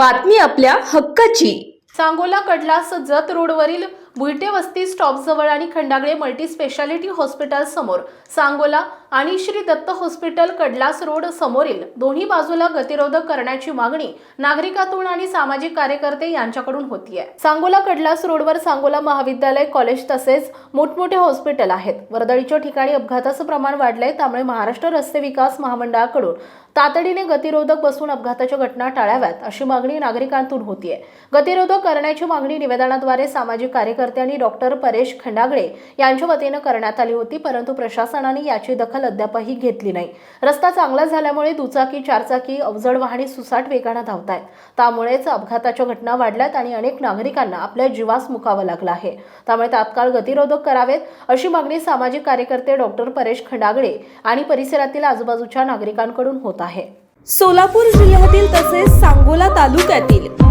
बातमी आपल्या हक्काची. सांगोला कडलास जत रोडवरील भुईटे वस्ती स्टॉपजवळ आणि खंडागळे मल्टी स्पेशालिटी हॉस्पिटल समोर सांगोला आणि श्री दत्त हॉस्पिटल कडलास रोड समोरील दोन्ही बाजूला गतिरोधक करण्याची मागणी नागरिकातून आणि सामाजिक कार्यकर्ते यांच्याकडून होतीये. सांगोला कडलास रोडवर सांगोला महाविद्यालय कॉलेज तसेच मोठमोठे हॉस्पिटल आहेत. वर्दळीच्या ठिकाणी अपघाताचं प्रमाण वाढलंय त्यामुळे महाराष्ट्र रस्ते विकास महामंडळाकडून तातडीने गतिरोधक बसून अपघाताच्या घटना टाळाव्यात अशी मागणी नागरिकांतून होतीये. गतिरोधक करण्याची मागणी निवेदनाद्वारे सामाजिक कार्यकर्ते आणि डॉक्टर परेश खंडागळे यांच्या वतीनं करण्यात आली होती परंतु प्रशासनाने याची दखल अद्यापही घेतली नाही. रस्ता चांगला झाल्यामुळे दुचाकी चारचाकी अवजड वाहने सुसाट वेगानं धावत आहेत त्यामुळेच अपघाताच्या घटना वाढल्यात आणि अनेक नागरिकांना आपल्या जीवास मुकावं लागलं आहे. त्यामुळे तात्काळ गतिरोधक करावेत अशी मागणी सामाजिक कार्यकर्ते डॉक्टर परेश खंडागळे आणि परिसरातील आजूबाजूच्या नागरिकांकडून होत आहे. सोलापूर जिल्ह्यातील तसेच सांगोला तालुक्यातील